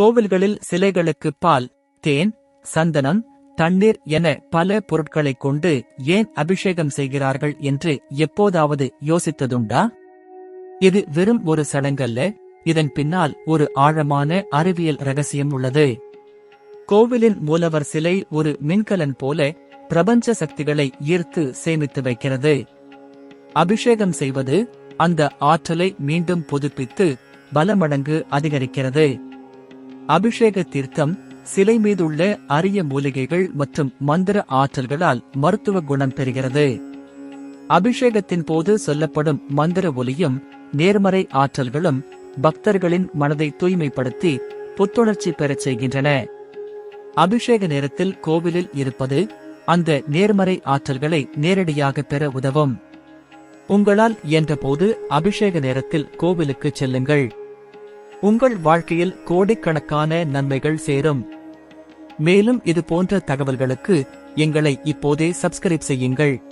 கோவில்களில் சிலைகளுக்கு பால் தேன் சந்தனம் தண்ணீர் என பல பொருட்களைக் கொண்டு ஏன் அபிஷேகம் செய்கிறார்கள் என்று எப்போதாவது யோசித்ததுண்டா? இது வெறும் ஒரு சடங்கல்ல இதன் பின்னால் ஒரு ஆழமான அறிவியல் ரகசியம் உள்ளது. கோவிலின் மூலவர் சிலை ஒரு மின்கலன் போல பிரபஞ்ச சக்திகளை ஈர்த்து சேமித்து வைக்கிறது. அபிஷேகம் செய்வது அந்த ஆற்றலை மீண்டும் புதுப்பித்து பலமடங்கு அதிகரிக்கிறது. அபிஷேக தீர்த்தம் சிலை மீதுள்ள அரிய மூலிகைகள் மற்றும் மந்திர ஆற்றல்களால் மருத்துவ குணம் பெறுகிறது. அபிஷேகத்தின் போது சொல்லப்படும் மந்திர ஒலியும் நேர்மறை ஆற்றல்களும் பக்தர்களின் மனதை தூய்மைப்படுத்தி புத்துணர்ச்சி பெறச் செய்கின்றன. அபிஷேக நேரத்தில் கோவிலில் இருப்பது அந்த நேர்மறை ஆற்றல்களை நேரடியாக பெற உதவும். உங்களால் இயன்றபோது அபிஷேக நேரத்தில் கோவிலுக்கு செல்லுங்கள். உங்கள் வாழ்க்கையில் கோடிக்கணக்கான நன்மைகள் சேரும். மேலும் இது போன்ற தகவல்களுக்கு எங்களை இப்போதே சப்ஸ்கிரைப் செய்யுங்கள்.